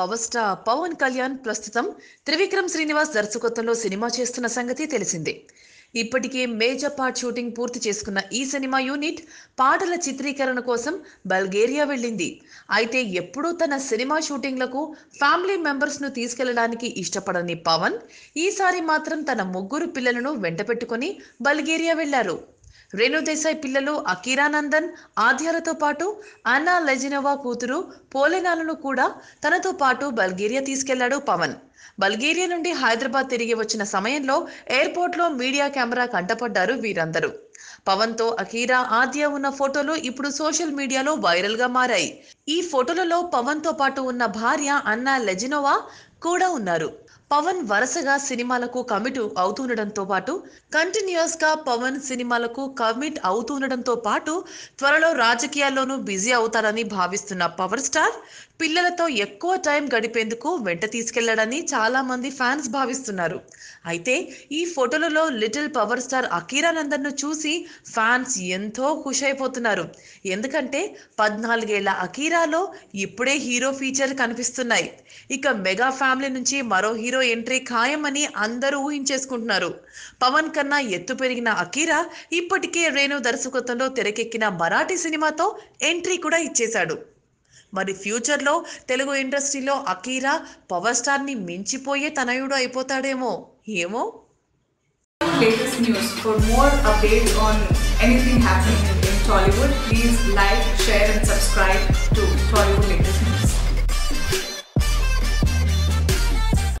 Power star Pawan Kalyan ప్రస్తుతం త్రివిక్రమ్ శ్రీనివాస్ దర్శకత్వంలో cinema చేస్తున్న సంగతి తెలిసిందే. ఇప్పటికే మేజర్ పార్ట్ షూటింగ్ పూర్తి చేసుకున్న ఈ సినిమా యూనిట్ పాటల చిత్రీకరణ కోసం బల్గేరియా వెళ్ళింది. అయితే ఎప్పుడూ తన సినిమా షూటింగ్లకు ఫ్యామిలీ మెంబర్స్ను తీసుకెళ్ళడానికి ఇష్టపడని పవన్ ఈసారి మాత్రం తన ముగ్గురు పిల్లలను వెంటపెట్టుకుని బల్గేరియా వెళ్ళారు రేణుదేశాయ్ పిల్లలు అకీరానందన్ ఆద్యాలతో పాటు అన్నా లెజినోవా కూతురు పోలెనాలను కూడా తనతో పాటు బల్గేరియా తీసుకెళ్ళాడు పవన్. బల్గేరియా నుండి హైదరాబాద్ తిరిగి వచ్చిన సమయంలో ఎయిర్పోర్ట్లో మీడియా కెమెరా కంటపడ్డారు వీరందరూ. పవన్తో అఖీరా ఆద్య ఉన్న ఫోటోలు ఇప్పుడు సోషల్ మీడియాలో వైరల్గా మారాయి. ఈ ఫోటోలలో పవన్తో పాటు ఉన్న భార్య అన్నా లెజినోవా కూడా ఉన్నారు. పవన్ వరుసగా సినిమాలకు కమిట్ అవుతుండడంతో పాటు కంటిన్యూస్గా పవన్ సినిమాలకు కమిట్ అవుతుండడంతో పాటు త్వరలో రాజకీయాల్లోనూ బిజీ అవుతారని భావిస్తున్న పవర్ స్టార్ పిల్లలతో ఎక్కువ టైం గడిపేందుకు వెంట తీసుకెళ్ళాడని చాలా మంది ఫ్యాన్స్ భావిస్తున్నారు. అయితే ఈ ఫోటోలలో లిటిల్ పవర్ స్టార్ అకీరానందన్ను చూసి ఫ్యాన్స్ ఎంతో ఖుషైపోతున్నారు. ఎందుకంటే పద్నాలుగేళ్ళ అకీరాలో ఇప్పుడే హీరో ఫీచర్ కనిపిస్తున్నాయి. ఇక మెగా ఫ్యాన్ ఫ్యామిలీ నుంచి మరో హీరో ఎంట్రీ ఖాయమని అందరూ ఊహించేసుకుంటున్నారు పవన్ కన్నా ఎత్తు పెరిగిన అకీరా ఇప్పటికే రేణు దర్శకత్వంలో తెరకెక్కిన మరాఠీ సినిమాతో ఎంట్రీ కూడా ఇచ్చేశాడు మరి ఫ్యూచర్లో తెలుగు ఇండస్ట్రీలో అకీరా పవర్ స్టార్ని మించిపోయే తనయుడు అయిపోతాడేమో ఏమో latest news. For more updates on anything happening in Tollywood, please like, share, and subscribe.